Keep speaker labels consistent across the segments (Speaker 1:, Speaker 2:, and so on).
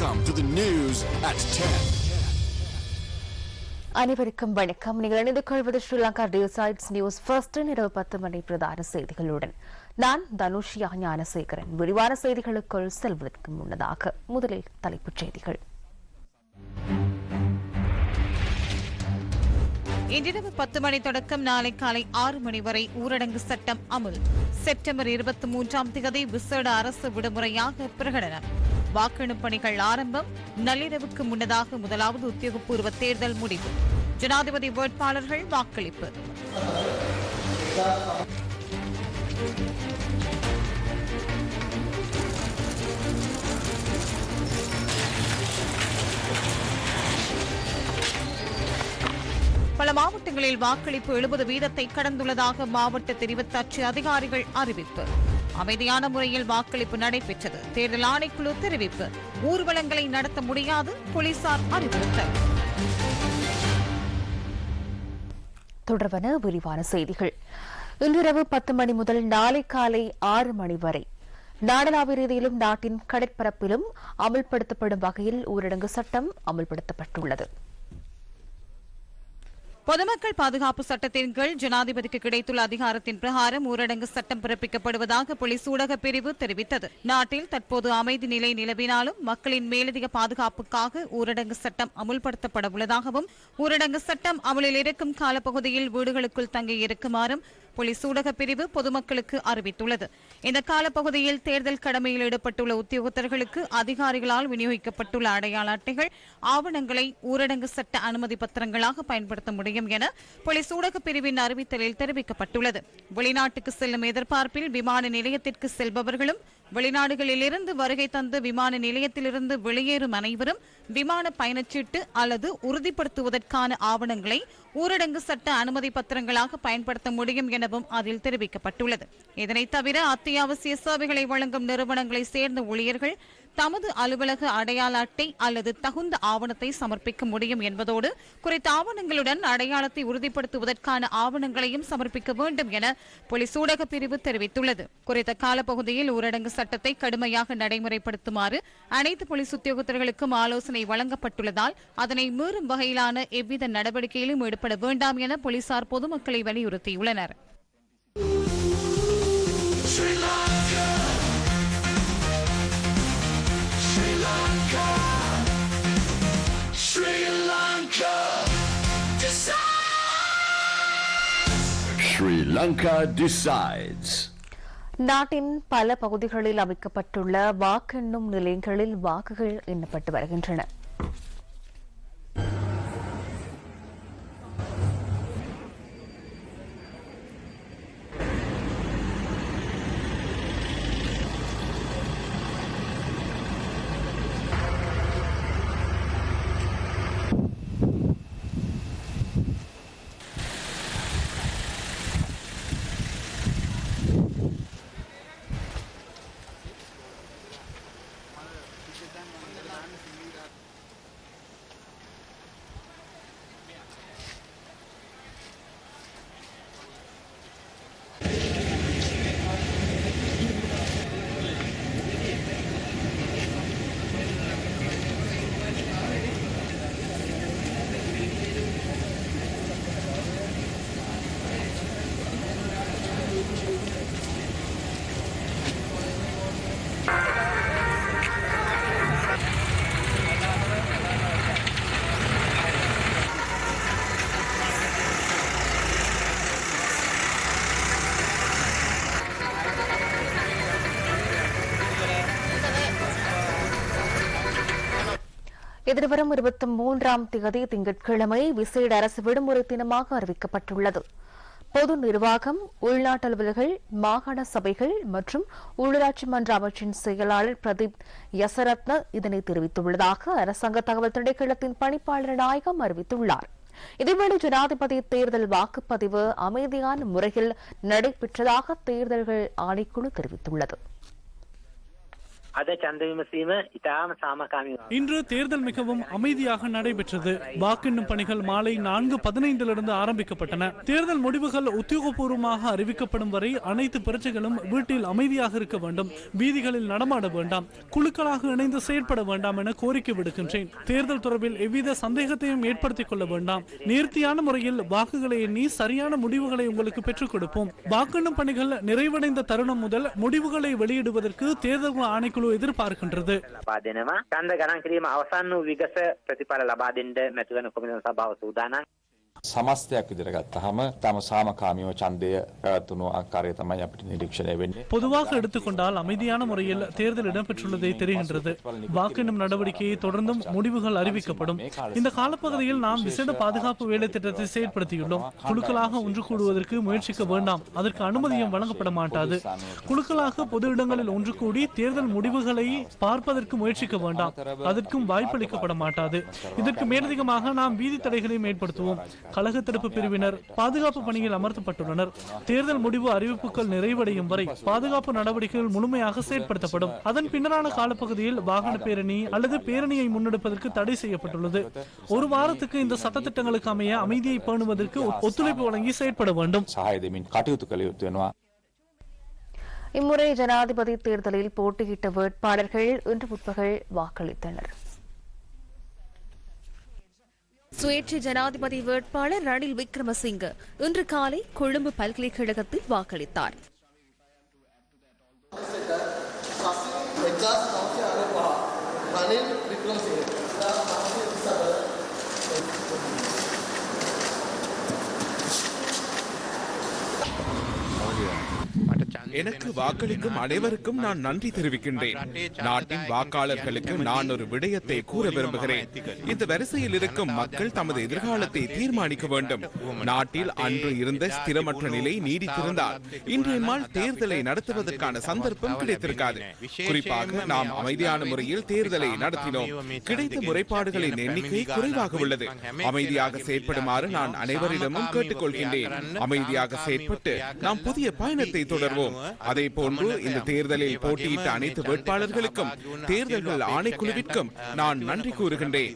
Speaker 1: Welcome to the news at 10.
Speaker 2: அனைவருக்கும் வணக்கம். நீங்கள் இணைந்து கொள்வது ஸ்ரீலங்கா டியூசைட்ஸ் நியூஸ் ஃபர்ஸ்ட் இரவு பத்து மணி பிரதான செய்திகளுடன் நான் தனுஷியா ஞானசேகரன். விரிவான செய்திகளுக்குள் செல்வதற்கு முன்னதாக முதலில் தலைப்புச் செய்திகள்.
Speaker 3: இன்றிரவு பத்து மணி தொடக்கம் நாளை காலை ஆறு மணி வரை ஊரடங்கு சட்டம் அமுல். செப்டம்பர் இருபத்தி மூன்றாம் தேதி விசேட அரசு விடுமுறையாக பிரகடனம். வாக்கெடுப்பு பணிகள் ஆரம்பம் நள்ளிரவுக்கு முன்னதாக முதலாவது உத்தியோகபூர்வ தேர்தல் முடிவு. ஜனாதிபதி வேட்பாளர்கள் வாக்களிப்பு. பல மாவட்டங்களில் வாக்களிப்பு எழுபது வீதத்தை கடந்துள்ளதாக மாவட்ட தெரிவித்தாட்சி அதிகாரிகள் அறிவிப்பு. அமைதியான முறையில் வாக்களிப்பு நடைபெற்றது. தேர்தல் ஆணைக்குழு தெரிவிப்பு. ஊர்வலங்களை நடத்த முடியாது போலீசார் அறிவுறுத்தல்.
Speaker 2: தொடர்பான விரிவான செய்திகள். இன்றிரவு பத்து மணி முதல் நாளை காலை ஆறு மணி வரை. நாடளாவிய ரீதியிலும் நாட்டின் கடற்பரப்பிலும் அமல்படுத்தப்படும் வகையில் ஊரடங்கு சட்டம் அமல்படுத்தப்பட்டுள்ளது.
Speaker 3: பொதுமக்கள் பாதுகாப்பு சட்டத்தின் கீழ் ஜனாதிபதிக்கு கிடைத்துள்ள அதிகாரத்தின் பிரகாரம் ஊரடங்கு சட்டம் பிறப்பிக்கப்படுவதாக போலீஸ் ஊடக பிரிவு தெரிவித்தது. நாட்டில் தற்போது அமைதி நிலை நிலவினாலும் மக்களின் மேலதிக பாதுகாப்புக்காக ஊரடங்கு சட்டம் அமுல்படுத்தப்பட உள்ளதாகவும் ஊரடங்கு சட்டம் அமலில் இருக்கும் காலப்பகுதியில் வீடுகளுக்குள் தங்கி இருக்குமாறும் போலீஸ் ஊடக பிரிவு பொதுமக்களுக்கு அறிவித்துள்ளது. இந்த காலப்பகுதியில் தேர்தல் கடமையில் ஈடுபட்டுள்ள உத்தியோகத்தர்களுக்கு அதிகாரிகளால் விநியோகிக்கப்பட்டுள்ள அடையாள அட்டைகள் ஆவணங்களை ஊரடங்கு சட்ட அனுமதி பத்திரங்களாக பயன்படுத்த முடியும் என போலீஸ் ஊடக பிரிவின் அறிவித்தலில் தெரிவிக்கப்பட்டுள்ளது. வெளிநாட்டுக்கு செல்லும் எதிர்பார்ப்பில் விமான நிலையத்திற்கு செல்பவர்களும் வெளிநாடுகளிலிருந்து வருகை தந்து விமான நிலையத்திலிருந்து வெளியேறும் அனைவரும் விமான பயணச்சீட்டு அல்லது உறுதிப்படுத்துவதற்கான ஆவணங்களை ஊரடங்கு சட்ட அனுமதி பத்திரங்களாக பயன்படுத்த முடியும் எனவும் அதில் தெரிவிக்கப்பட்டுள்ளது. இதனைத் தவிர அத்தியாவசிய சேவைகளை வழங்கும் நிறுவனங்களை சேர்ந்த ஊழியர்கள் தமது அலுவலக அடையாள அட்டை அல்லது தகுந்த ஆவணத்தை சமர்ப்பிக்க முடியும் என்பதோடு குறித்த ஆவணங்களுடன் அடையாளத்தை உறுதிப்படுத்துவதற்கான ஆவணங்களையும் சமர்ப்பிக்க வேண்டும் என போலீஸ் ஊடக பிரிவு தெரிவித்துள்ளது. குறித்த காலப்பகுதியில் ஊரடங்கு சட்டத்தை கடுமையாக நடைமுறைப்படுத்துமாறு அனைத்து போலீஸ் உத்தியோகத்தர்களுக்கும் ஆலோசனை வழங்கப்பட்டுள்ளதால் அதனை மீறும் வகையிலான எவ்வித நடவடிக்கையிலும் ஈடுபட வேண்டாம் என போலீசார் பொதுமக்களை வலியுறுத்தியுள்ளனர்.
Speaker 4: Sri Lanka decides.
Speaker 2: நாட்டின் பல பகுதிகளில் அமைக்கப்பட்டுள்ள வாக்கெண்ணும் நிலையங்களில் வாக்குகள் எண்ணப்பட்டு வருகின்றன எதிர்வரும் இருபத்தி மூன்றாம் தேதி திங்கட்கிழமை விசேட அரசு விடுமுறை தினமாக அறிவிக்கப்பட்டுள்ளது. பொது நிர்வாகம் உள்நாட்டு அலுவல்கள் மாகாண சபைகள் மற்றும் உள்ளாட்சி மன்ற அமைச்சின் செயலாளர் பிரதீப் யசரத்ன இதனை தெரிவித்துள்ளதாக அரசாங்க தகவல் திணைக்களத்தின் பணிப்பாளர் நாயகம் அறிவித்துள்ளார். இதேவேளை ஜனாதிபதி தேர்தல் வாக்குப்பதிவு அமைதியான முறையில் நடைபெற்றதாக தேர்தல்கள் ஆணைக்குழு தெரிவித்துள்ளது.
Speaker 5: இன்று தேர்தல் மிகவும் அமைதியாக நடைபெற்றது. வாக்கெண்ணும் பணிகள் மாலை நான்கு பதினைந்திலிருந்து ஆரம்பிக்கப்பட்டன. தேர்தல் முடிவுகள் உத்தியோகபூர்வமாக அறிவிக்கப்படும் வரை அனைத்து பிரச்சனைகளும் வீட்டில் அமைதியாக இருக்க வேண்டும். வீதிகளில் நடமாட வேண்டாம். குழுக்களாக இணைந்து செயற்பட வேண்டாம் என கோரிக்கை விடுக்கின்றேன். தேர்தல் தொடர்பில் எவ்வித சந்தேகத்தையும் ஏற்படுத்திக் கொள்ள வேண்டாம். நேர்த்தியான முறையில் வாக்குகளை எண்ணி சரியான முடிவுகளை உங்களுக்கு பெற்றுக் கொடுப்போம். வாக்கெண்ணும் பணிகள் நிறைவடைந்த தருணம் முதல் முடிவுகளை வெளியிடுவதற்கு தேர்தல் ஆணைக்குழு எதிர்பார்க்கின்றது
Speaker 6: ලබා දෙනවා. ඡන්ද ගණන් කිරීම අවසන් වූ විගස ප්‍රතිඵල ලබා දෙන්න මැතිවරණ කොමිසම සභාව සූදානම්.
Speaker 7: සමස්තයක් විදිහට ගත්තහම තම සාමකාමීව ඡන්දය පැවැත්වුණු ආකාරය තමයි අපිට නිරීක්ෂණය වෙන්නේ.
Speaker 5: பொதுவாக எடுத்துக்கொண்டால் அமைதியான முறையில் தேர்தல் இடம்பெற்றுள்ளதை தெரிகின்றது வாக்கெண்ணும் நடவடிக்கையை தொடர்ந்தும் முடிவுகள் அறிவிக்கப்படும் இந்த காலப்பகுதியில் நாம் விசேட பாதுகாப்பு வேலை திட்டத்தை செயற்படுத்தியுள்ளோம் குழுக்களாக ஒன்று கூடுவதற்கு முயற்சிக்க வேண்டாம் அதற்கு அனுமதியும் வழங்கப்பட மாட்டாது குழுக்களாக பொது இடங்களில் ஒன்று கூடி தேர்தல் முடிவுகளை பார்ப்பதற்கு முயற்சிக்க வேண்டாம் அதற்கும் வாய்ப்பளிக்கப்பட மாட்டாது இதற்கு மேலதிகமாக நாம் வீதி தடைகளையும் ஏற்படுத்துவோம் கழக தடுப்பு பிரிவினர் பாதுகாப்பு பணியில் அமர்த்தப்பட்டுள்ளனர் தேர்தல் முடிவு அறிவிப்புகள் நிறைவடையும் வரை பாதுகாப்பு நடவடிக்கைகள் முழுமையாக செயற்படுத்தப்படும் அதன் பின்னரான காலப்பகுதியில் வாகன பேரணி அல்லது பேரணியை முன்னெடுப்பதற்கு தடை செய்யப்பட்டுள்ளது ஒரு வாரத்துக்கு இந்த சட்ட திட்டங்களுக்கு அமைய அமைதியை பேணுவதற்கு ஒத்துழைப்பு வழங்கி செயற்பட வேண்டும்
Speaker 8: இம்முறை ஜனாதிபதி தேர்தலில் போட்டியிட்ட வேட்பாளர்கள் இன்று முற்பகல் வாக்களித்தனர் சுயேட்சை ஜனாதிபதி வேட்பாளர் ரணில் விக்ரமசிங்க இன்று காலை கொழும்பு பல்கலைக்கழகத்தில் வாக்களித்தார்.
Speaker 9: எனக்கு வாக்களிக்கும் அனைவருக்கும் நான் நன்றி தெரிவிக்கின்றேன். நாட்டின் வாக்காளர்களுக்கு நான் ஒரு விடயத்தை கூற விரும்புகிறேன். இந்த வரிசையில் இருக்கும் மக்கள் தமது எதிர்காலத்தை தீர்மானிக்க வேண்டும். நாட்டில் அன்று இருந்த ஸ்திரமற்ற நிலை நீடித்திருந்தால் இன்றைய நாள் தேர்தலை நடத்துவதற்கான சந்தர்ப்பம் கிடைத்திருக்காது. குறிப்பாக நாம் அமைதியான முறையில் தேர்தலை நடத்தினோம். கிடைத்த முறைப்பாடுகளின் எண்ணிக்கை குறைவாக உள்ளது. அமைதியாக செயற்படுமாறு நான் அனைவரிடமும் கேட்டுக்கொள்கின்றேன். அமைதியாக செயற்பட்டு நாம் புதிய பயணத்தை தொடர்வோம். அதே போன்று இந்த தேர்தலில் போட்டியிட்ட அனைத்து வேட்பாளர்களுக்கும் தேர்தல்கள் ஆணைக்குழுவிற்கும் நான் நன்றி கூறுகின்றேன்.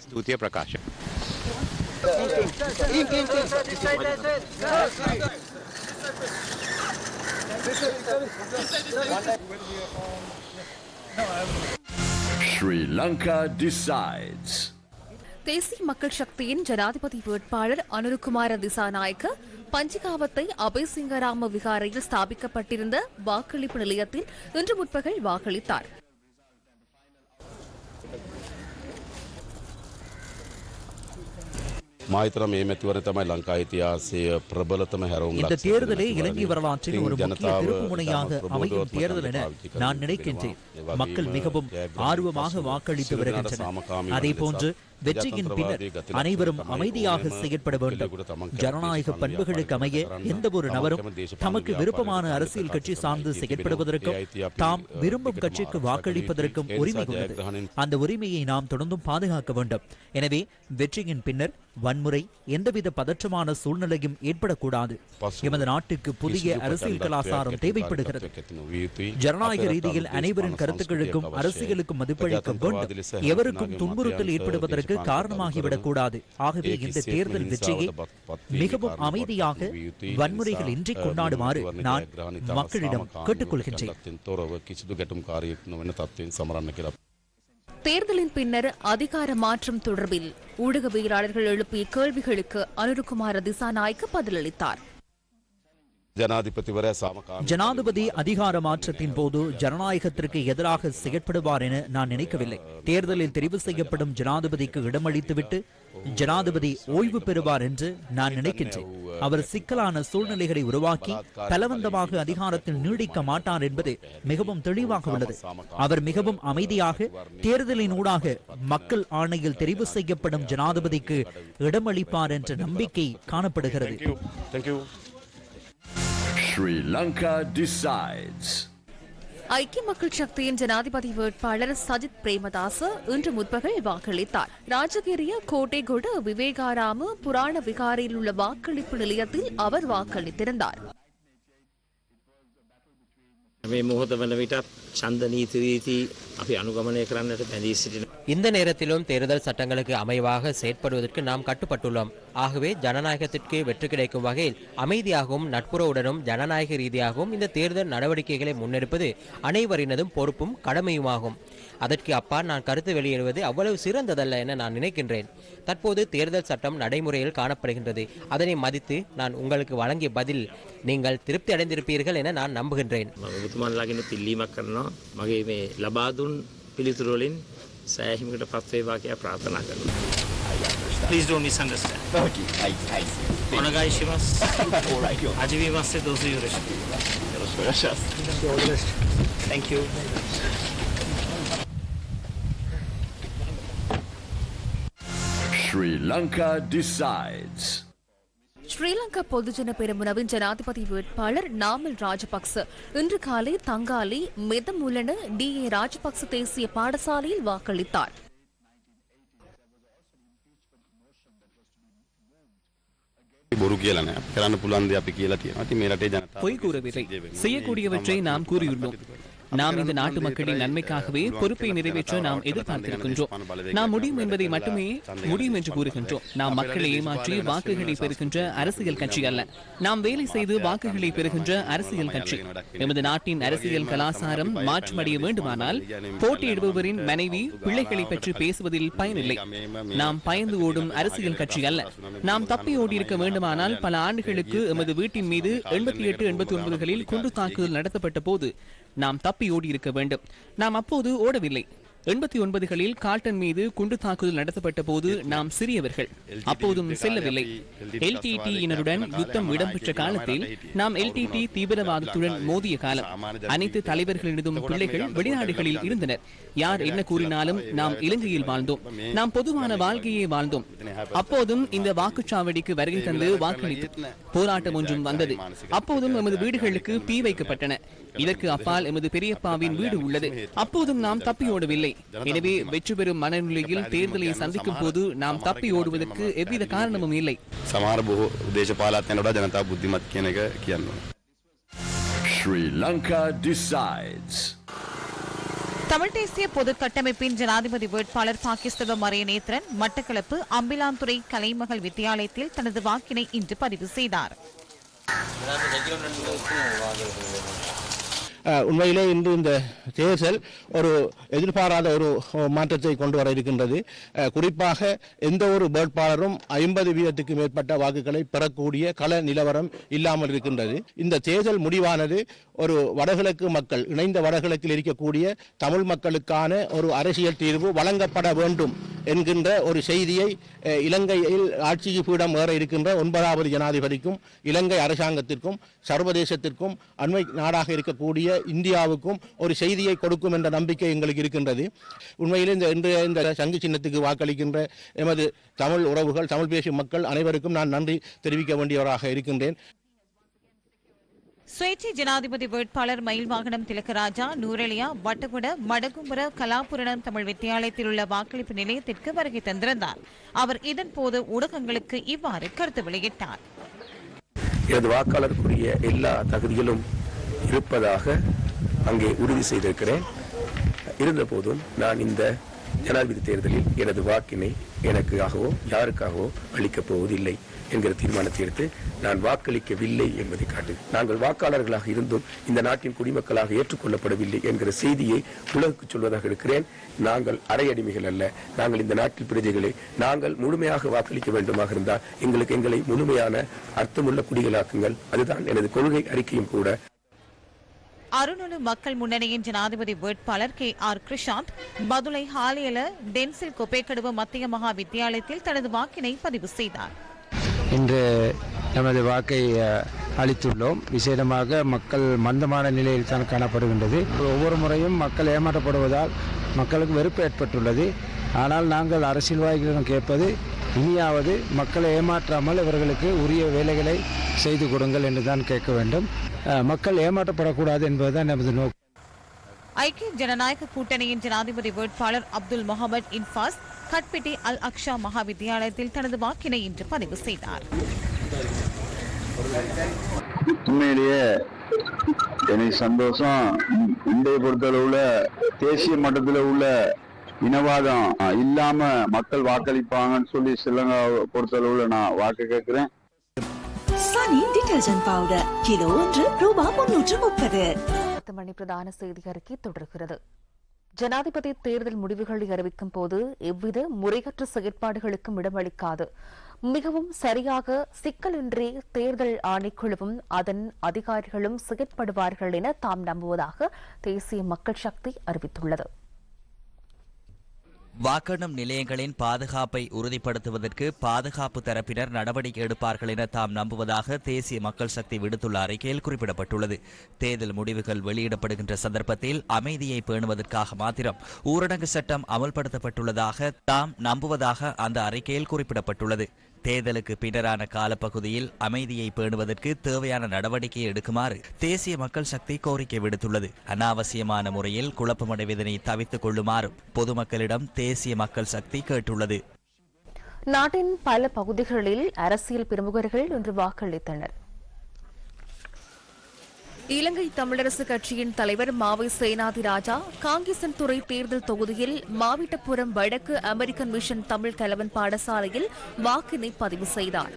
Speaker 4: Sri Lanka decides.
Speaker 8: தேசிய மக்கள் சக்தியின் ஜனாதிபதி வேட்பாளர் அனுருகுமார திசாநாயக்க பஞ்சிகாவத்தை அபய்சிங்கராம விகாரையில் ஸ்தாபிக்கப்பட்டிருந்த வாக்களிப்பு நிலையத்தில் இன்று முற்பகல் வாக்களித்தார்.
Speaker 10: மாயத்திரம் ஏமத்திவரை லங்கா இத்தியாசிய பிரபலத்தம
Speaker 11: இந்த தேர்தலே இலங்கை வரலாற்றில் ஒரு முக்கிய தேர்தல் நான் நினைக்கின்றேன். மக்கள் மிகவும் ஆர்வமாக வாக்களித்து வருகின்றனர். அதே போன்று வெற்றியின் பின்னர் அனைவரும் அமைதியாக செயற்பட வேண்டும். ஜனநாயக பண்புகளுக்கு அமைய எந்த ஒரு நபரும் தமக்கு விருப்பமான அரசியல் கட்சி சார்ந்து செயற்படுவதற்கும் தாம் விரும்பும் கட்சிக்கு வாக்களிப்பதற்கும் உரிமை உள்ளது அந்த உரிமையை நாம் தொடர்ந்தும் பாதுகாக்க வேண்டும். எனவே வெற்றியின் பின்னர் வன்முறை எந்தவித பதற்றமான சூழ்நிலையும் ஏற்படக்கூடாது. எமது நாட்டுக்கு புதிய அரசியல் கலாச்சாரம் தேவைப்படுகிறது. ஜனநாயக ரீதியில் அனைவரின் கருத்துக்களுக்கும் அரசியலுக்கும் மதிப்பளிக்க வேண்டும். எவருக்கும் துன்புறுத்தல் ஏற்படுவதற்கு குழப்பத்திற்கு காரணமாகிவிடக் கூடாது ஆகவே இந்த தேர்தல் வெற்றியை மிகவும் அமைதியாக வன்முறைகள் இன்றி கொண்டாடுமாறு நான் மக்களிடம் கேட்டுக்கொள்கின்றேன்.
Speaker 8: தேர்தலின் பின்னர் அதிகார மாற்றம் தொடர்பில் ஊடகவியலாளர்கள் எழுப்பிய கேள்விகளுக்கு அனுருகுமார திசாநாயக்க பதிலளித்தார்.
Speaker 11: ஜனாதிபதி அதிகார மாற்றத்தின் போது ஜனநாயகத்திற்கு எதிராக செயற்படுவார் என நான் நினைக்கவில்லை. தேர்தலில் தெரிவு செய்யப்படும் ஜனாதிபதிக்கு இடமளித்துவிட்டு ஜனாதிபதி ஓய்வு பெறுவார் என்று நான் நினைக்கின்றேன். அவர் சிக்கலான சூழ்நிலைகளை உருவாக்கி பலவந்தமாக அதிகாரத்தில் நீடிக்க மாட்டார் என்பது மிகவும் தெளிவாக உள்ளது. அவர் மிகவும் அமைதியாக தேர்தலின் ஊடாக மக்கள் ஆணையில் தெரிவு செய்யப்படும் ஜனாதிபதிக்கு இடமளிப்பார் என்ற நம்பிக்கை காணப்படுகிறது.
Speaker 4: ஸ்ரீலங்கா டிசைட்ஸ்
Speaker 8: ஐக்கிய மக்கள் சக்தியின் ஜனாதிபதி வேட்பாளர் சஜித் பிரேமதாச இன்று முற்பகல் வாக்களித்தார். ராஜகிரிய கோட்டைகுட விவேகாராம புராண விகாரையில் உள்ள வாக்களிப்பு நிலையத்தில் அவர் வாக்களித்திருந்தார்.
Speaker 6: මේ මොහොත වන විටත් ඡන්ද නීති රීති
Speaker 12: අපි අනුගමනය කරන්නට බැඳී සිටින
Speaker 13: இந்த நேரத்திலும் தேர்தல் சட்டங்களுக்கு அமைவாக செயற்படுவதற்கு நாம் கட்டுப்பட்டுள்ளோம் ஆகவே ஜனநாயகத்திற்கு வெற்றி கிடைக்கும் வகையில் அமைதியாகவும் நட்புறவுடனும் ஜனநாயக ரீதியாகவும் இந்த தேர்தல் நடவடிக்கைகளை முன்னெடுப்பது அனைவரினதும் பொறுப்பும் கடமையுமாகும் அதற்கு அப்பா நான் கருத்து வெளியிடுவது அவ்வளவு சிறந்ததல்ல என நான் நினைக்கின்றேன் தற்போது தேர்தல் சட்டம் நடைமுறையில் காணப்படுகின்றது அதனை மதித்து நான் உங்களுக்கு வழங்கிய பதில் நீங்கள் திருப்தி அடைந்திருப்பீர்கள் என நான் நம்புகின்றேன்
Speaker 12: ඔබතුමන්ලාගෙන තිල්ලීමක් කරනවා මගේ මේ ලබා දුන් පිළිතුරු වලින් සෑහීමකට පත් වේවා කියලා ප්‍රාර්ථනා කරනවා. Please don't misunderstand.
Speaker 4: Okay, I, I see.
Speaker 12: お願いします。味見ましてどうぞよろしく。
Speaker 4: よろしくお願いします。
Speaker 12: Thank you.
Speaker 4: Sri Lanka decides.
Speaker 8: Sri Lanka பொதுஜன பெரமுனவின் ஜனாதிபதி வேட்பாளர் நாமல் ராஜபக்ச இன்று காலை தங்காலி மெதமுலன டி ஏ ராஜபக்ச தேசிய பாடசாலையில் வாக்களித்தார்
Speaker 10: බොරු කියලා නෑ කරන්න පුළුවන් දේ අපි කියලා තියෙනවා. ඉතින් මේ රටේ ජනතාව
Speaker 14: பொய் கூறவில்லை செய்யக்கூடியவற்றை நாம் கூறியுள்ளோம் நாம் இந்த நாட்டு மக்களின் நன்மைக்காகவே பொறுப்பை நிறைவேற்ற நாம் எதிர்பார்த்திருக்கின்றோம். நாம் முடியும் என்பதை மட்டுமே முடியும் என்று கூறுகின்றோம். நாம் மக்களை ஏமாற்றி வாக்குகளை பெறுகின்ற அரசியல் கட்சி அல்ல. நாம் வேலை செய்து வாக்குகளை பெறுகின்ற அரசியல் கட்சி. எமது நாட்டின் அரசியல் கலாசாரம் மாற்றமடைய வேண்டுமானால் போட்டியிடுபவரின் மனைவி பிள்ளைகளை பற்றி பேசுவதில் பயனில்லை. நாம் பயந்து ஓடும் அரசியல் கட்சி அல்ல. நாம் தப்பி ஓடியிருக்க வேண்டுமானால் பல ஆண்டுகளுக்கு எமது வீட்டின் மீது எண்பத்தி எட்டு எண்பத்தி ஒன்பதுகளில் குண்டு தாக்குதல் நடத்தப்பட்ட போது நாம் தப்பி ஓடி இருக்க வேண்டும். நாம் அப்போது ஓடவில்லை. எண்பத்தி ஒன்பதுகளில் கால்டன் மீது குண்டு தாக்குதல் நடத்தப்பட்ட போது நாம் சிறியவர்கள். அப்போதும் செல்லவில்லை. எல்டிடியினருடன் யுத்தம் இடம்பெற்ற காலத்தில் நாம் எல்டிடி தீவிரவாதத்துடன் மோதிய காலம் அனைத்து தலைவர்களினதும் பிள்ளைகள் வெளிநாடுகளில் இருந்தனர். யார் என்ன கூறினாலும் நாம் இலங்கையில் வாழ்ந்தோம். நாம் பொதுவான வாழ்க்கையை வாழ்ந்தோம். அப்போதும் இந்த வாக்குச்சாவடிக்கு வருகை தந்து வாக்களித்து போராட்டம் ஒன்றும் வந்தது. அப்போதும் எமது வீடுகளுக்கு தீ வைக்கப்பட்டன. இதற்கு அப்பால் எமது பெரியப்பாவின் வீடு உள்ளது. அப்போதும் நாம் தப்பியோடவில்லை. எனவே வெற்றி பெறும் மனநிலையில் தேர்தலை சந்திக்கும் போது நாம் தப்பி ஓடுவதற்கு எவ்வித காரணமும் இல்லை.
Speaker 3: தமிழ் தேசிய பொது கட்டமைப்பின் ஜனாதிபதி வேட்பாளர் பாகிஸ்தவ மரியநேத்திரன் மட்டக்களப்பு அம்பிலாந்துறை கலைமகள் வித்தியாலயத்தில் தனது வாக்கினை இன்று பதிவு செய்தார்.
Speaker 15: உண்மையிலே இன்று இந்த தேர்தல் ஒரு எதிர்பாராத ஒரு மாற்றத்தை கொண்டு வர இருக்கின்றது. குறிப்பாக எந்த ஒரு வேட்பாளரும் ஐம்பது வீதத்துக்கு மேற்பட்ட வாக்குகளை பெறக்கூடிய கள நிலவரம் இல்லாமல் இருக்கின்றது. இந்த தேர்தல் முடிவானது ஒரு வடகிழக்கு மக்கள் இணைந்த வடகிழக்கில் இருக்கக்கூடிய தமிழ் மக்களுக்கான ஒரு அரசியல் தீர்வு வழங்கப்பட வேண்டும் என்கின்ற ஒரு செய்தியை இலங்கையில் ஆட்சிக்கு பீடம் ஏற இருக்கின்ற ஒன்பதாவது ஜனாதிபதிக்கும் இலங்கை அரசாங்கத்திற்கும் சர்வதேசத்திற்கும் அண்மை நாடாக இருக்கக்கூடிய இந்தியாவுக்கும் ஒரு செய்தியை கொடுக்கும் என்ற நம்பிக்கை எங்களுக்கு இருக்கின்றது. உண்மையில் இந்த இன்றைய இந்த சங்கு சின்னத்துக்கு வாக்களிக்கின்ற எமது தமிழ் உறவுகள் தமிழ் பேசும் மக்கள் அனைவருக்கும் நான் நன்றி தெரிவிக்க வேண்டியவராக இருக்கின்றேன்.
Speaker 3: சுயேட்சை ஜனாதிபதி வேட்பாளர் மயில் வாகனம் திலக்கராஜா நூரெலியா வட்டகுட மடகும்புர கலாபுரணம் தமிழ் வித்தியாலயத்தில் உள்ள வாக்களிப்பு நிலையத்திற்கு வருகை தந்திருந்தார். அவர் இதன்போது ஊடகங்களுக்கு இவ்வாறு கருத்து வெளியிட்டார்.
Speaker 16: எனது வாக்காளருக்குரிய எல்லா தகுதிகளும் இருப்பதாக அங்கே உறுதி செய்திருக்கிறேன். இருந்தபோதும் நான் இந்த ஜனாதிபதி தேர்தலில் எனது வாக்கினை எனக்காகவோ யாருக்காகவோ அளிக்கப் போவதில்லை என்கிற தீர்மானத்தை எடுத்து நான் வாக்களிக்கவில்லை என்பதை காட்டு. நாங்கள் வாக்காளர்களாக இருந்தும் இந்த நாட்டின் குடிமக்களாக ஏற்றுக்கொள்ளப்படவில்லை என்கிற செய்தியை உலகுக்கு சொல்வதாக இருக்கிறேன் நாங்கள் அரையடிமைகள் அல்ல. நாங்கள் இந்த நாட்டில் பிரஜைகளை. நாங்கள் முழுமையாக வாக்களிக்க வேண்டுமாக இருந்தால் எங்களுக்கு எங்களை முழுமையான அர்த்தமுள்ள குடிகளாக்குங்கள். அதுதான் எனது கொள்கை அறிக்கையும் கூட.
Speaker 3: அருணொலு மக்கள் முன்னணியின் ஜனாதிபதி வேட்பாளர் K R Krishanth Badulla Haliela Denzil Kobbekaduwa மத்திய மகா வித்தியாலயத்தில் தனது வாக்கினை பதிவு செய்தார்.
Speaker 17: இன்று நமது வாக்கை அளித்துள்ளோம். விசேடமாக மக்கள் மந்தமான நிலையில் தான் காணப்படுகின்றது. ஒவ்வொரு முறையும் மக்கள் ஏமாற்றப்படுவதால் மக்களுக்கு வெறுப்பு ஏற்பட்டுள்ளது. ஆனால் நாங்கள் அரசியல்வாதிகளிடம் கேட்பது இனியாவது மக்களை ஏமாற்றாமல் இவர்களுக்கு உரிய வேலைகளை செய்து கொடுங்கள் என்று தான் கேட்க வேண்டும். அஹ், மக்கள் ஏமாற்றப்படக்கூடாது என்பதுதான் நமது நோக்கம்.
Speaker 3: ஐக்கிய ஜனநாயக கூட்டணியின் ஜனாதிபதி வேட்பாளர் அப்துல் முகமது இன்பாஸ் கட்பிட்டி அல் அக்ஷா மகா வித்தியாலயத்தில் தனது வாக்கினை இன்று பதிவு செய்தார்.
Speaker 1: உண்மையிலேயே எனக்கு சந்தோஷம். இன்றைய பொறுத்தளவுல தேசிய மட்டத்தில் உள்ள இனவாதம் இல்லாம மக்கள் வாக்களிப்பாங்கன்னு சொல்லி ஸ்ரீலங்கா பொறுத்தளவுல நான் வாக்கு கேட்கிறேன்.
Speaker 18: சனி டிடர்ஜென்ட் பவுடர் கிலோ ஒன்று ரூபாய் முன்னூற்று முப்பது.
Speaker 8: பத்து மணி பிரதான செய்தி அறிக்கை தொடர்கிறது. ஜனாதிபதி தேர்தல் முடிவுகளை அறிவிக்கும் போது எவ்வித முறையற்ற செயற்பாடுகளுக்கும் இடமளிக்காது. மிகவும் சரியாக சிக்கலின்றி தேர்தல் ஆணைக்குழுவும் அதன் அதிகாரிகளும் செயற்படுவார்கள் என தாம் நம்புவதாக தேசிய மக்கள் சக்தி அறிவித்துள்ளது.
Speaker 19: வாக்கெண்ணும் நிலையங்களின் பாதுகாப்பை உறுதிப்படுத்துவதற்கு பாதுகாப்பு தரப்பினர் நடவடிக்கை எடுப்பார்கள் என தாம் நம்புவதாக தேசிய மக்கள் சக்தி விடுத்துள்ள அறிக்கையில் குறிப்பிடப்பட்டுள்ளது. தேர்தல் முடிவுகள் வெளியிடப்படுகின்ற சந்தர்ப்பத்தில் அமைதியை பேணுவதற்காக மாத்திரம் ஊரடங்கு சட்டம் அமல்படுத்தப்பட்டுள்ளதாக தாம் நம்புவதாக அந்த அறிக்கையில் குறிப்பிடப்பட்டுள்ளது. தேர்தலுக்கு பின்னரான காலப்பகுதியில் அமைதியை பேணுவதற்கு தேவையான நடவடிக்கை எடுக்குமாறு தேசிய மக்கள் சக்தி கோரிக்கை விடுத்துள்ளது. அனாவசியமான முறையில் குழப்பமடைவதனை தவித்துக் கொள்ளுமாறும் பொதுமக்களிடம் தேசிய மக்கள் சக்தி கேட்டுள்ளது.
Speaker 8: நாட்டின் பல பகுதிகளில் அரசியல் பிரமுகர்கள் இன்று வாக்களித்தனர். இலங்கை தமிழரசு கட்சியின் தலைவர் மாவை சேனாதி ராஜா காங்கேசன் துறை தேர்தல் தொகுதியில் மாவிட்டபுரம் வடக்கு அமெரிக்கன் மிஷன் தமிழ் கலவன் பாடசாலையில் வாக்கினை பதிவு செய்தார்.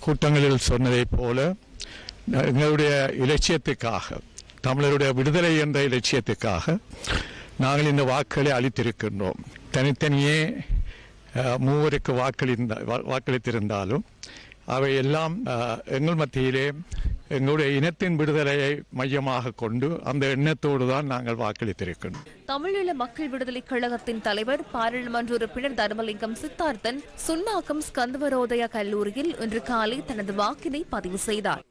Speaker 20: கூட்டங்களில் சொன்னதைப் போல எங்களுடைய இலட்சியத்துக்காக தமிழருடைய விடுதலை என்ற இலட்சியத்துக்காக நாங்கள் இந்த வாக்குகளை அளித்திருக்கின்றோம். தனித்தனியே மூவருக்கு வாக்களி வாக்களித்திருந்தாலும் அவை எல்லாம் அஹ், எங்கள் மத்தியிலே எங்களுடைய இனத்தின் விடுதலையை மையமாக கொண்டு அந்த எண்ணத்தோடு தான் நாங்கள் வாக்களித்திருக்கின்றோம்.
Speaker 8: தமிழீழ மக்கள் விடுதலைக் கழகத்தின் தலைவர் பாராளுமன்ற உறுப்பினர் தர்மலிங்கம் சித்தார்த்தன் சுன்னாக்கம் ஸ்கந்தவரோதய கல்லூரியில் இன்று காலை தனது வாக்கினை பதிவு செய்தார்.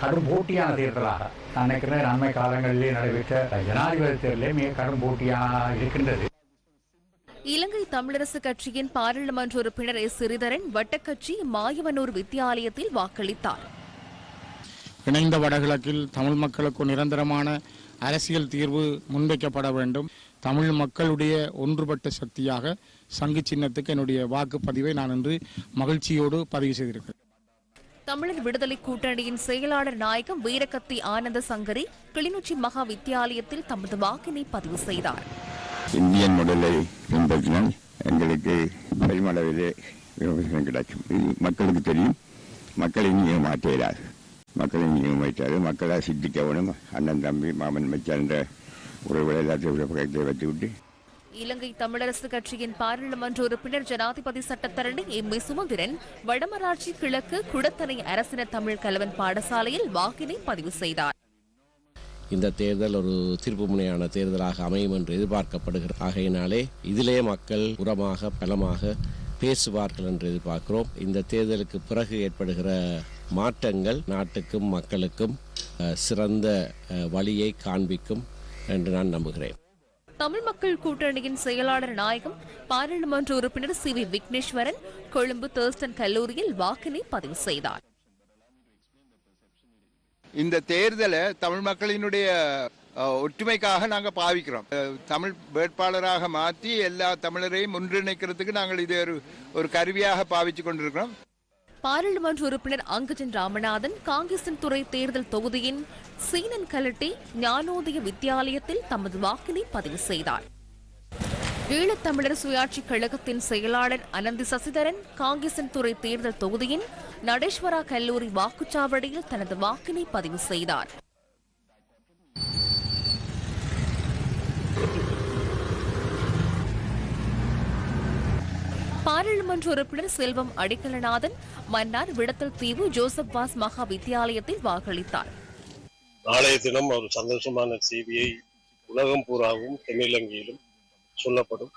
Speaker 21: கடும் போட்டியான தேர்தலாக நான் நினைக்கிறேன். அண்மை காலங்களிலே நடைபெற்ற ஜனாதிபதி தேர்தலே மிக கடும் போட்டியாக இருக்கின்றது.
Speaker 8: இலங்கை தமிழரசு கட்சியின் பாராளுமன்ற உறுப்பினர் எஸ். சிறிதரன் வட்டக்கட்சி மாயவனூர் வித்தியாலயத்தில் வாக்களித்தார்.
Speaker 22: இணைந்த வடகிழக்கில் தமிழ் மக்களுக்கு நிரந்தரமான அரசியல் தீர்வு முன்வைக்கப்பட வேண்டும். தமிழ் மக்களுடைய ஒன்றுபட்ட சக்தியாக சங்கு சின்னத்துக்கு என்னுடைய வாக்குப்பதிவை நான் இன்று மகிழ்ச்சியோடு பதிவு செய்திருக்கிறேன்.
Speaker 8: தமிழர் விடுதலை கூட்டணியின் செயலாளர் நாயகம் வீரகத்தி ஆனந்த சங்கரி கிளிநொச்சி மகா வித்தியாலயத்தில் தமது வாக்கினை பதிவு செய்தார்.
Speaker 1: இந்தியன் முதலை பின்பற்றினால் எங்களுக்கு பெருமளவிலே விமர்சனம் கிடைக்கும். இது மக்களுக்கு தெரியும். மக்களை நீங்கள் மாற்றுகிறார் மக்களை நீங்கள் மாற்றாரு மக்களாக சித்திக்கவனும் அண்ணன் தம்பி மாமன் மச்சான் என்ற உறவுகளை எல்லாத்தையும் பக்கத்தை வைத்து விட்டு
Speaker 8: இலங்கை தமிழரசு கட்சியின் பாராளுமன்ற உறுப்பினர் ஜனாதிபதி சட்டத்தரணி எம். ஏ. சுமந்திரன் வடமராட்சி கிழக்கு குடத்தனை அரசின தமிழ் கலவன் பாடசாலையில் வாக்கினை பதிவு செய்தார்.
Speaker 23: இந்த தேர்தல் ஒரு திருப்புமுனையான தேர்தலாக அமையும் என்று எதிர்பார்க்கப்படுகிறது. ஆகையினாலே இதிலே மக்கள் உரமாக பலமாக பேசுவார்கள் என்று எதிர்பார்க்கிறோம். இந்த தேர்தலுக்கு பிறகு ஏற்படுகிற மாற்றங்கள் நாட்டுக்கும் மக்களுக்கும் சிறந்த வழியை காண்பிக்கும் என்று நான் நம்புகிறேன்.
Speaker 8: தமிழ் மக்கள் கூட்டணியின் செயலாளர் நாயகம் பாராளுமன்ற உறுப்பினர் C V Wigneswaran Colombo Thurstan கல்லூரியில் வாக்கினை பதிவு செய்தார்.
Speaker 24: இந்த தேர்தலை தமிழ் மக்களினுடைய ஒற்றுமைக்காக நாங்கள் பாவிக்கிறோம். தமிழ் வேட்பாளராக மாற்றி எல்லா தமிழரையும் ஒன்றிணைக்கிறதுக்கு நாங்கள் இதை ஒரு ஒரு கருவியாக பாவிச்சு கொண்டிருக்கிறோம்.
Speaker 8: பாராளுமன்ற உறுப்பினர் அங்கஜன் ராமநாதன் காங்கிரசின் துறை தேர்தல் தொகுதியின் சீனன் கலட்டி ஞானோதய வித்தியாலயத்தில் தமது வாக்கினை பதிவு செய்தார். ஈழத்தமிழர் சுயாட்சி கழகத்தின் செயலாளர் அனந்தி சசிதரன் காங்கேசன் துறை தேர்தல் தொகுதியின் நடேஸ்வரா கல்லூரி வாக்குச்சாவடியில் தனது வாக்கினை பதிவு செய்தார். பாராளுமன்ற உறுப்பினர் செல்வம் அடிக்கலநாதன் மன்னார் விடத்தல் தீவு ஜோசப் வாஸ் மகா வித்தியாலயத்தில் வாக்களித்தார்.
Speaker 25: நாளைய தினம் ஒரு சந்தோஷமான செய்தியை உலகம் பூராவும் தென்னிலங்கையிலும் சொல்லப்படும்.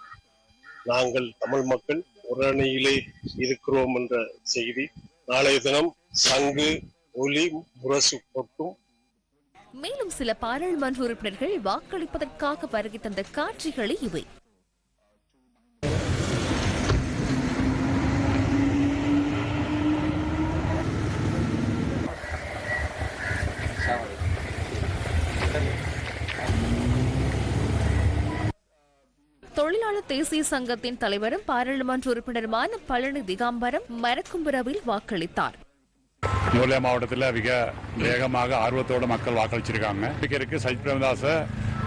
Speaker 25: நாங்கள் தமிழ் மக்கள் ஒரு அணியிலே இருக்கிறோம் என்ற செய்தி. நாளைய தினம் சங்கு ஒலி முரசு கொட்டும்.
Speaker 8: மேலும் சில பாராளுமன்ற உறுப்பினர்கள் வாக்களிப்பதற்காக வருகை தந்த காட்சிகளே இவை. தொழிலாளர் தேசிய சங்கத்தின் தலைவரும் பாராளுமன்ற உறுப்பினருமான பழனி திகாம்பரம் மரக்கும்புரவில் வாக்களித்தார்.
Speaker 26: நூலே மாவட்டத்தில் மிக வேகமாக ஆர்வத்தோட மக்கள் வாக்களிச்சிருக்காங்க. இருக்கு சஜித் பிரேமதாச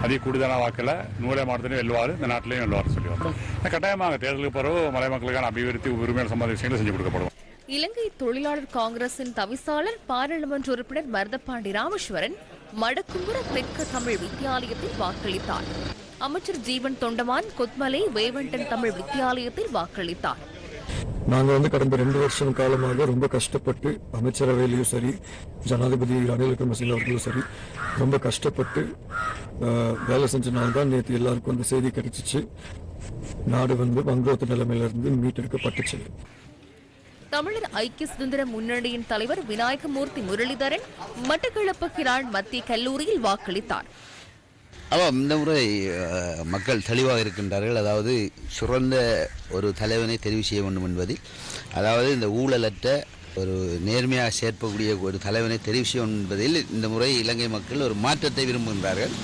Speaker 26: அதிக கூடுதலான வாக்கில் நூலே மாவட்டத்திலையும் வெல்லுவார் இந்த நாட்டிலையும் வெல்லுவார் சொல்லி வரோம் கட்டாயமாக தேர்தலுக்கு பிறகு மலை மக்களுக்கான அபிவிருத்தி உரிமைகள் சம்பந்த விஷயங்களை செஞ்சு கொடுக்கப்படும்
Speaker 8: இலங்கை தொழிலாளர் காங்கிரசின் தவிசாளர் பாராளுமன்ற உறுப்பினர் மருதப்பாண்டி ராமேஸ்வரன் மடக்கும்புர தெற்கு தமிழ் வித்தியாலயத்தில் வாக்களித்தார். அமைச்சர் ஜீவன் தொண்டமான் கொத்மலை வேவண்டன் தமிழ் வித்தியாலயத்தில் வாக்களித்தார்.
Speaker 27: நாங்கள் வந்து கடந்த ரெண்டு வருஷம் காலமாக ரொம்ப கஷ்டப்பட்டு அமைச்சரவையிலையும் சரி ஜனாதிபதி ரணில் விக்ரமசிங்க அவர்களும் சரி ரொம்ப கஷ்டப்பட்டு வேலை செஞ்சனால தான் நேற்று எல்லாருக்கும் அந்த செய்தி கிடைச்சிச்சு. நாடு வந்து வங்குரோத்து நிலைமையிலிருந்து மீட்டெடுக்கப்பட்டுச்சு.
Speaker 8: தமிழர் ஐக்கிய சுதந்திர முன்னணியின் தலைவர் விநாயகமூர்த்தி முரளிதரன் மட்டக்களப்பு கிரான் மத்திய கல்லூரியில் வாக்களித்தார்.
Speaker 28: ஆமாம் இந்த முறை மக்கள் தெளிவாக இருக்கின்றார்கள். அதாவது சிறந்த ஒரு தலைவனை தெரிவு செய்ய வேண்டும் என்பதில். அதாவது இந்த ஊழலற்ற ஒரு நேர்மையாக சேர்ப்பக்கூடிய ஒரு தலைவனை தெரிவு செய்ய வேண்டும் என்பதில் இந்த முறை இலங்கை மக்கள் ஒரு மாற்றத்தை விரும்புகின்றார்கள்.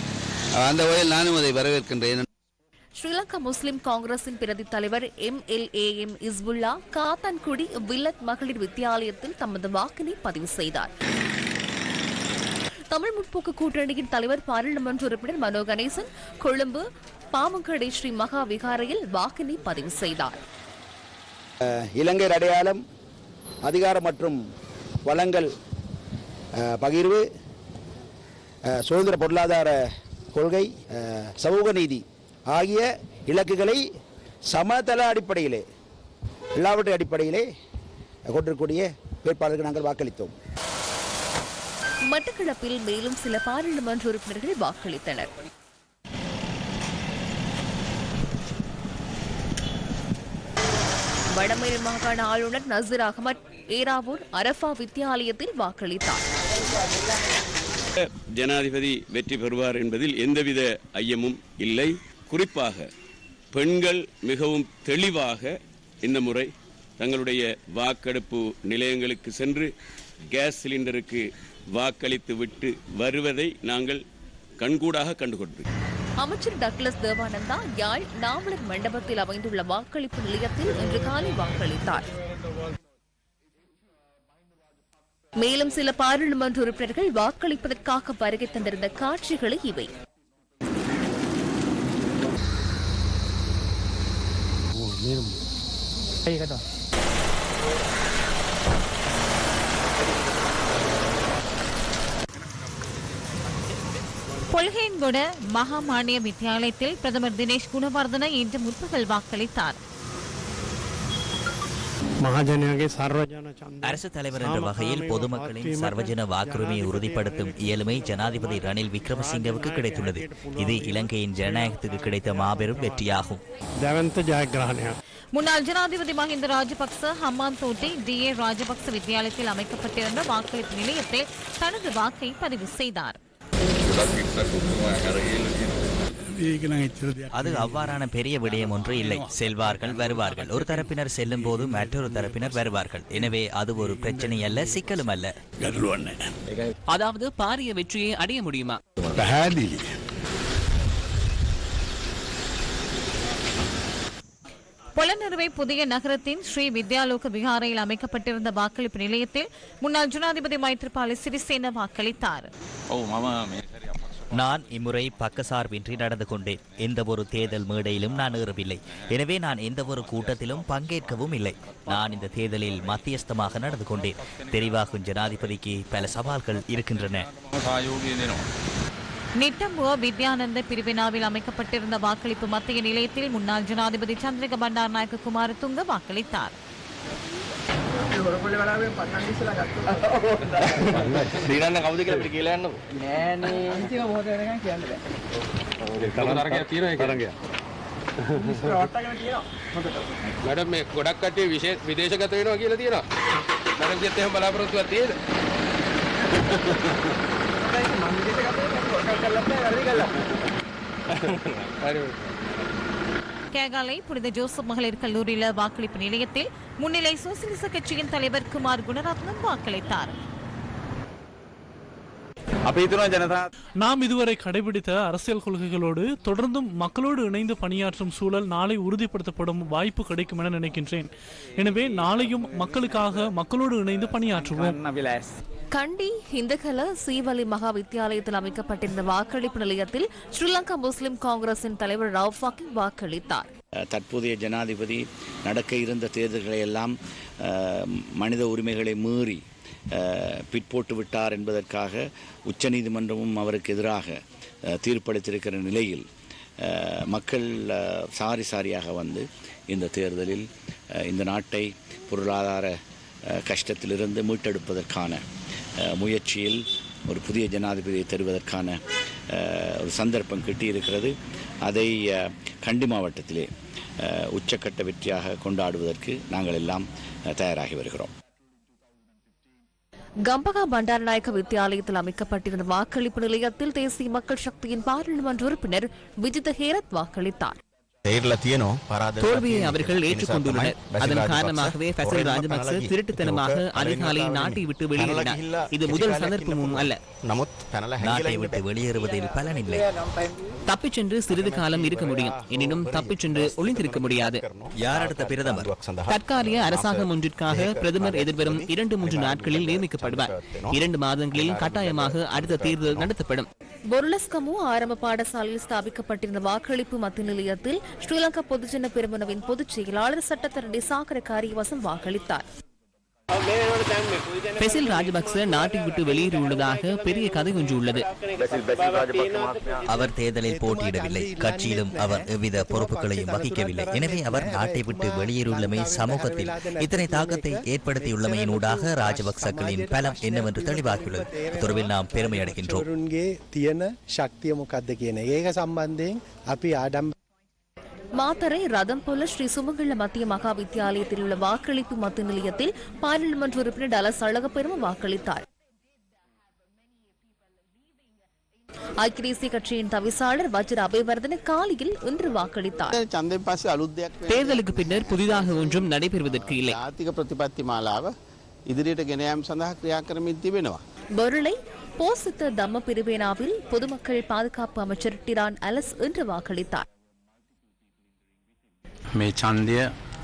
Speaker 28: அந்த வகையில் நானும் அதை வரவேற்கின்றேன்.
Speaker 8: ஸ்ரீலங்கா முஸ்லிம் காங்கிரசின் பிரதி தலைவர் M L A M Hizbullah Kattankudy வில்லத் மகளிர் வித்தியாலயத்தில் தமது வாக்கினை பதிவு செய்தார். தமிழ் முற்போக்கு கூட்டணியின் தலைவர் பாராளுமன்ற உறுப்பினர் மனோ கணேசன் கொழும்பு பாமங்கடை ஸ்ரீ மகா விகாரையில் வாக்கினை பதிவு செய்தார்.
Speaker 29: இலங்கை அடையாளம் அதிகாரம் மற்றும் வளங்கள் பகிர்வு சுதந்திர பொருளாதார கொள்கை சமூக நீதி ஆகிய இலக்குகளை சமதள அடிப்படையிலே எல்லாவற்றின் அடிப்படையிலே கொண்டிருக்கக்கூடிய வேட்பாளருக்கு நாங்கள் வாக்களித்தோம்.
Speaker 8: மட்டக்களப்பில் மேலும் சில பாராளுமன்ற உறுப்பினர்கள் வாக்களித்தனர். வடமேல் மாகாண ஆளுநர் நசீர் அகமட் ஏராவூர் அரஃபா வித்தியாலயத்தில் வாக்களித்தார்.
Speaker 10: ஜனாதிபதி வெற்றி பெறுவார் என்பதில் எந்தவித ஐயமும் இல்லை. குறிப்பாக பெண்கள் மிகவும் தெளிவாக இந்த முறை தங்களுடைய வாக்கெடுப்பு நிலையங்களுக்கு சென்று கேஸ் சிலிண்டருக்கு வாக்களித்து விட்டு வருவதை நாங்கள் கண்கூடாக கண்டுகொண்டிருக்கிறோம்
Speaker 8: அமைச்சர் டக்ளஸ் தேவானந்தா யாழ் நாவலர் மண்டபத்தில் அமைந்துள்ள வாக்களிப்பு நிலையத்தில் இன்று காலை வாக்களித்தார். மேலும் சில பாராளுமன்ற உறுப்பினர்கள் வாக்களிப்பதற்காக வருகை தந்திருந்த காட்சிகளை இவை.
Speaker 3: மகா மகாமானிய வித்தியாலயத்தில் பிரதமர் தினேஷ் குணவர்தன இன்று முற்பகல் வாக்களித்தார்.
Speaker 19: அரசு தலைவர் என்ற வகையில் பொதுமக்களின் சர்வஜன வாக்குரிமையை உறுதிப்படுத்தும் இயலுமை ஜனாதிபதி ரணில் விக்ரமசிங்கவுக்கு கிடைத்துள்ளது. இது இலங்கையின் ஜனநாயகத்துக்கு கிடைத்த மாபெரும் வெற்றியாகும்.
Speaker 3: முன்னாள் ஜனாதிபதி மஹிந்த ராஜபக்ச ஹம்மான் டி ஏ ராஜபக்ச வித்தியாலயத்தில் அமைக்கப்பட்டிருந்த வாக்களிப்பு நிலையத்தில் தனது வாக்கை பதிவு செய்தார்.
Speaker 19: அது அவ்வாறான பெரிய விடயம் ஒன்று இல்லை. செல்வார்கள் வருவார்கள். ஒரு தரப்பினர் செல்லும் போது மற்றொரு தரப்பினர் வருவார்கள். எனவே அது ஒரு பிரச்சனை அல்ல சிக்கலும் அல்ல.
Speaker 14: அதாவது பாரிய வெற்றியை அடைய முடியுமா?
Speaker 3: பொலனறுவை புதிய நகரத்தின் ஸ்ரீ வித்யாலோக விகாரையில் அமைக்கப்பட்டிருந்த வாக்களிப்பு நிலையத்தில் முன்னாள் ஜனாதிபதி மைத்ரிபால சிறிசேன வாக்களித்தார்.
Speaker 19: நான் இம்முறை பக்கசார்பின்றி நடந்து கொண்டேன். எந்த ஒரு தேர்தல் மேடையிலும் நான் ஏறவில்லை. எனவே நான் எந்த ஒரு கூட்டத்திலும் பங்கேற்கவும் இல்லை. நான் இந்த தேர்தலில் மத்தியஸ்தமாக நடந்து கொண்டேன். தெரிவாகும் ஜனாதிபதிக்கு பல சவால்கள் இருக்கின்றன.
Speaker 3: நிட்டம்புவ வித்யானந்த பிரிவினாவில் அமைக்கப்பட்டிருந்த வாக்களிப்பு மத்திய நிலையத்தில் முன்னாள் ஜனாதிபதி சந்திரிக பண்டார் நாயக்க හොරපොල වලාවෙන් පටන්
Speaker 30: ඉස්සලා ගත්තා. ශ්‍රීනන්න කවුද කියලා අපිට කියලා යන්නකෝ. නෑනේ. අන්තිම මොහොත වෙනකන් කියන්න බෑ. තරගයක් තියෙනවා ඒක. තරගයක්. මැඩම් මේ ගොඩක් කට්ටිය විශේෂ විදේශගත වෙනවා කියලා තියෙනවා. මැඩම් කියත් එහෙම බලාපොරොත්තුවක් තියෙද? මම විදේශගත වෙන්නේ කොටල් කරලා නැහැ වැඩි කරලා. හරි.
Speaker 3: கேகாலை புனித ஜோசப் மகளிர் கல்லூரியில் வாக்களிப்பு நிலையத்தில் முன்னிலை சோசியலிச கட்சியின் தலைவர் குமார் குணரத்னம் வாக்களித்தார்.
Speaker 5: நாம் இதுவரை கடைபிடித்த அரசியல் கொள்கைகளோடு தொடர்ந்தும் மக்களோடு இணைந்து பணியாற்றும் சூழல் நாளை உறுதிப்படுத்தப்படும் வாய்ப்பு கிடைக்கும் என நினைக்கின்றேன். எனவே நாளையும் மக்களுக்காக மக்களோடு இணைந்து பணியாற்றுவோம்.
Speaker 8: கண்டி இந்துக்கல சீவலி மகா வித்தியாலயத்தில் அமைக்கப்பட்டிருந்த வாக்களிப்பு நிலையத்தில் ஸ்ரீலங்கா முஸ்லிம் காங்கிரசின் தலைவர் ரவுஃபாக்கி வாக்களித்தார்.
Speaker 19: தற்போதைய ஜனாதிபதி நடக்க இருந்த தேர்தல்களை எல்லாம் மனித உரிமைகளை மீறி பிற்போட்டு விட்டார் என்பதற்காக உச்சநீதிமன்றமும் அவருக்கு எதிராக அஹ், தீர்ப்பளித்திருக்கிற நிலையில் மக்கள் சாரி சாரியாக வந்து இந்த தேர்தலில் இந்த நாட்டை பொருளாதார கஷ்டத்திலிருந்து மீட்டெடுப்பதற்கான முயற்சியில் ஒரு புதிய ஜனாதிபதியை தருவதற்கான ஒரு சந்தர்ப்பம் கிட்டியிருக்கிறது. அதை கண்டி மாவட்டத்திலே உச்சக்கட்ட வெற்றியாக கொண்டாடுவதற்கு நாங்கள் எல்லாம் தயாராகி வருகிறோம்.
Speaker 8: கம்பகா பண்டாரநாயக்க வித்தியாலயத்தில் அமைக்கப்பட்டிருந்த வாக்களிப்பு நிலையத்தில் தேசிய மக்கள் சக்தியின் பாராளுமன்ற உறுப்பினர் விஜித ஹேரத் வாக்களித்தார்.
Speaker 14: தோல்வியை அவர்கள் ஏற்றுக்கொண்டுள்ளனர். அதன் காரணமாகவே ஃபசல் ராஜபக்ச திருட்டுத்தனமாக அதிகாலை நாட்டை விட்டு வெளியேறினார். இது முதல் சந்தர்ப்பமும் அல்ல.
Speaker 21: நாட்டை விட்டு வெளியேறுவதில் பலனில்லை
Speaker 14: தப்பிச் சென்று சிறிது காலம் இருக்க முடியும். எனினும் தப்பிச் சென்று ஒளிந்திருக்க முடியாது.
Speaker 21: யார் அடுத்த பிரதமர்?
Speaker 14: தற்காலிக அரசாங்கம் ஒன்றிற்காக பிரதமர் எதிர்வரும் இரண்டு மூன்று நாட்களில் நியமிக்கப்படுவார். இரண்டு மாதங்களில் கட்டாயமாக அடுத்த தேர்தல் நடத்தப்படும்.
Speaker 8: பொருளஸ்கமு ஆரம்ப பாடசாலையில் ஸ்தாபிக்கப்பட்டிருந்த வாக்களிப்பு மத்திய நிலையத்தில் ஸ்ரீலங்கா பொதுஜன பெருமனவின் பொதுச் செயலாளர் சட்டத்தரணி சாகர காரியவசம் வாக்களித்தார்.
Speaker 14: பெசில் ராஜபக்ச நாட்டை விட்டு வெளியேறியுள்ளதாக பெரிய கதை ஒன்று உள்ளது.
Speaker 21: அவர் தேர்தலில் போட்டியிடவில்லை. கட்சியிலும் அவர் எவ்வித பொறுப்புகளையும் வகிக்கவில்லை. எனவே அவர் நாட்டை விட்டு வெளியேறியுள்ளமை சமூகத்தில் இத்தனை தாக்கத்தை ஏற்படுத்தியுள்ளமையின் ஊடாக ராஜபக்சக்களின் பலம் என்னவென்று தெளிவாகியுள்ளது. தொடர்பில் நாம் பெருமை அடைகின்றோம்
Speaker 8: மாத்தரை ரதம் போல ஸ்ரீ சுமங்கல மத்திய மகா வித்தியாலயத்தில் உள்ள வாக்களிப்பு மத்த நிலையத்தில் பாராளுமன்ற உறுப்பினர் டலஸ் அழகப்பெரும வாக்களித்தார். ஐக்கிய தேசிய கட்சியின் தவிசாளர் வஜ்ர அபயவர்தன காலையில் இன்று வாக்களித்தார்.
Speaker 14: தேர்தலுக்கு பின்னர் புதிதாக ஒன்றும் நடைபெறுவதற்கு இல்லை.
Speaker 31: ஆர்த்திக பிரதிபத்தி மாலாவ இதிரிட்ட கிணையம் சந்தா கிரியாக்கிரமி திபெனவா
Speaker 8: பொருளை போசித்த தம்ம பிரிவேனாவில் பொதுமக்கள் பாதுகாப்பு அமைச்சர் டிரான் அலஸ் இன்று வாக்களித்தார்.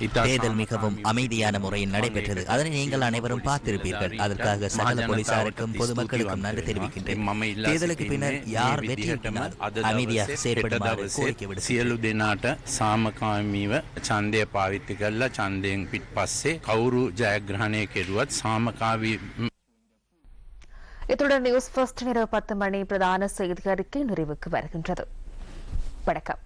Speaker 21: தேர்தல் மிகவும் அமைதியான முறையில் நடைபெற்றது அதனை நீங்கள் அனைவரும் பார்த்திருப்பீர்கள் அதற்காக சகல போலீசாருக்கும் பொதுமக்களுக்கும் நன்றி தெரிவிக்கின்றேன் தேர்தலுக்கு பின்னர் யார் வெற்றியிட்டாலும் அமைதியாக செயற்படுமாறு கோரிக்கை விடுக்கிறேன்
Speaker 31: සියලු දෙනාට සාමකාමීව ඡන්දය පාවිච්චි කරලා ඡන්දයෙන් පිට පස්සේ කවුරු ජයග්‍රහණය කෙරුවත් සාමකාවී
Speaker 8: இத்துடன் நியூஸ் ஃபர்ஸ்ட் இரவு பத்து மணி பிரதான செய்தி அறிக்கை நிறைவுக்கு வருகின்றது வணக்கம்